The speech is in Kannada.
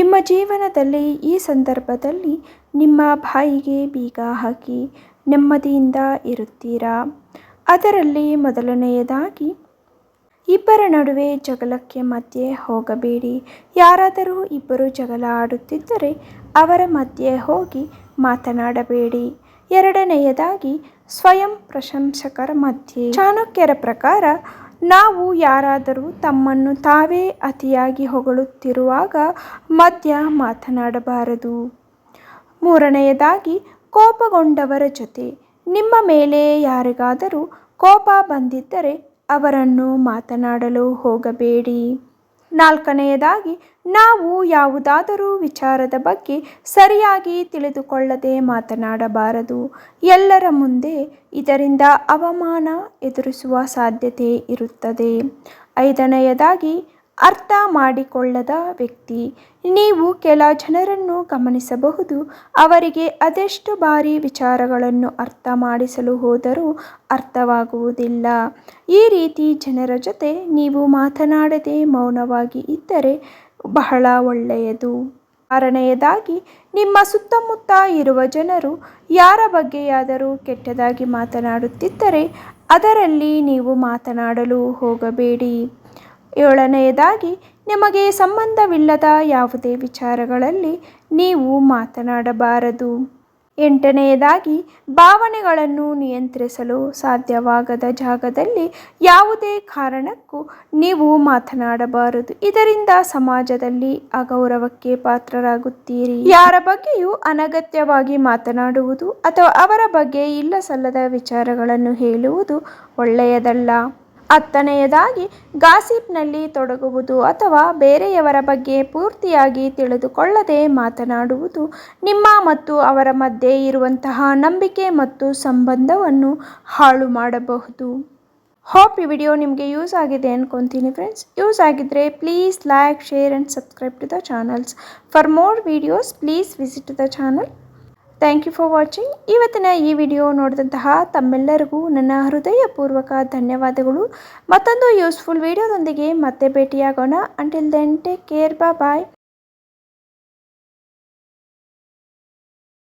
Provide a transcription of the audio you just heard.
ನಿಮ್ಮ ಜೀವನದಲ್ಲಿ ಈ ಸಂದರ್ಭದಲ್ಲಿ ನಿಮ್ಮ ಬಾಯಿಗೆ ಬೀಗ ಹಾಕಿ ನೆಮ್ಮದಿಯಿಂದ ಇರುತ್ತೀರಾ? ಅದರಲ್ಲಿ ಮೊದಲನೆಯದಾಗಿ, ಇಬ್ಬರ ನಡುವೆ ಜಗಳಕ್ಕೆ ಮಧ್ಯೆ ಹೋಗಬೇಡಿ. ಯಾರಾದರೂ ಇಬ್ಬರು ಜಗಳ ಆಡುತ್ತಿದ್ದರೆ ಅವರ ಮಧ್ಯೆ ಹೋಗಿ ಮಾತನಾಡಬೇಡಿ. ಎರಡನೆಯದಾಗಿ, ಸ್ವಯಂ ಪ್ರಶಂಸಕರ ಮಧ್ಯೆ. ಚಾಣಕ್ಯರ ಪ್ರಕಾರ ನಾವು ಯಾರಾದರೂ ತಮ್ಮನ್ನು ತಾವೇ ಅತಿಯಾಗಿ ಹೊಗಳುತ್ತಿರುವಾಗ ಮಧ್ಯ ಮಾತನಾಡಬಾರದು. ಮೂರನೆಯದಾಗಿ, ಕೋಪಗೊಂಡವರ ಜೊತೆ, ನಿಮ್ಮ ಮೇಲೆ ಯಾರಿಗಾದರೂ ಕೋಪ ಬಂದಿದ್ದರೆ ಅವರನ್ನು ಮಾತನಾಡಲು ಹೋಗಬೇಡಿ. ನಾಲ್ಕನೆಯದಾಗಿ, ನಾವು ಯಾವುದಾದರೂ ವಿಚಾರದ ಬಗ್ಗೆ ಸರಿಯಾಗಿ ತಿಳಿದುಕೊಳ್ಳದೆ ಮಾತನಾಡಬಾರದು. ಎಲ್ಲರ ಮುಂದೆ ಇದರಿಂದ ಅವಮಾನ ಎದುರಿಸುವ ಸಾಧ್ಯತೆ ಇರುತ್ತದೆ. ಐದನೆಯದಾಗಿ ಅರ್ಥ ಮಾಡಿಕೊಳ್ಳದ ವ್ಯಕ್ತಿ. ನೀವು ಕೆಲ ಜನರನ್ನು ಗಮನಿಸಬಹುದು. ಅವರಿಗೆ ಅದೆಷ್ಟು ಬಾರಿ ವಿಚಾರಗಳನ್ನು ಅರ್ಥ ಮಾಡಿಸಲು ಹೋದರೂ ಅರ್ಥವಾಗುವುದಿಲ್ಲ. ಈ ರೀತಿ ಜನರ ಜೊತೆ ನೀವು ಮಾತನಾಡದೆ ಮೌನವಾಗಿ ಇದ್ದರೆ ಬಹಳ ಒಳ್ಳೆಯದು. ಆರನೆಯದಾಗಿ ನಿಮ್ಮ ಸುತ್ತಮುತ್ತ ಇರುವ ಜನರು ಯಾರ ಬಗ್ಗೆಯಾದರೂ ಕೆಟ್ಟದಾಗಿ ಮಾತನಾಡುತ್ತಿದ್ದರೆ ಅದರಲ್ಲಿ ನೀವು ಮಾತನಾಡಲು ಹೋಗಬೇಡಿ. ಏಳನೆಯದಾಗಿ, ನಿಮಗೆ ಸಂಬಂಧವಿಲ್ಲದ ಯಾವುದೇ ವಿಚಾರಗಳಲ್ಲಿ ನೀವು ಮಾತನಾಡಬಾರದು. ಎಂಟನೆಯದಾಗಿ, ಭಾವನೆಗಳನ್ನು ನಿಯಂತ್ರಿಸಲು ಸಾಧ್ಯವಾಗದ ಜಾಗದಲ್ಲಿ ಯಾವುದೇ ಕಾರಣಕ್ಕೂ ನೀವು ಮಾತನಾಡಬಾರದು. ಇದರಿಂದ ಸಮಾಜದಲ್ಲಿ ಅಗೌರವಕ್ಕೆ ಪಾತ್ರರಾಗುತ್ತೀರಿ. ಯಾರ ಬಗ್ಗೆಯೂ ಅನಗತ್ಯವಾಗಿ ಮಾತನಾಡುವುದು ಅಥವಾ ಅವರ ಬಗ್ಗೆ ಇಲ್ಲ ಸಲ್ಲದ ವಿಚಾರಗಳನ್ನು ಹೇಳುವುದು ಒಳ್ಳೆಯದಲ್ಲ. ಹತ್ತನೆಯದಾಗಿ ಗಾಸಿಪ್ನಲ್ಲಿ ತೊಡಗುವುದು ಅಥವಾ ಬೇರೆಯವರ ಬಗ್ಗೆ ಪೂರ್ತಿಯಾಗಿ ತಿಳಿದುಕೊಳ್ಳದೆ ಮಾತನಾಡುವುದು ನಿಮ್ಮ ಮತ್ತು ಅವರ ಮಧ್ಯೆ ಇರುವಂತಹ ನಂಬಿಕೆ ಮತ್ತು ಸಂಬಂಧವನ್ನು ಹಾಳು ಮಾಡಬಹುದು. ಹೋಪ್ ಈ ವಿಡಿಯೋ ನಿಮಗೆ ಯೂಸ್ ಆಗಿದೆ ಅನ್ಕೊತೀನಿ ಫ್ರೆಂಡ್ಸ್ ಯೂಸ್ ಆಗಿದ್ದರೆ please like share and subscribe to the channels for more videos please visit the channel thank you for watching ಇವತ್ತಿನ ಈ ವಿಡಿಯೋ ನೋಡಿದಂತಹ ತಮ್ಮೆಲ್ಲರಿಗೂ ನನ್ನ ಹೃದಯಪೂರ್ವಕ ಧನ್ಯವಾದಗಳು. ಮತ್ತೊಂದು ಯೂಸ್ಫುಲ್ ವಿಡಿಯೋದೊಂದಿಗೆ ಮತ್ತೆ ಭೇಟಿಯಾಗೋಣ. ಅಂಟಿಲ್ ದೆನ್ ಟೇಕ್ ಕೇರ್ ಬಾ ಬಾಯ್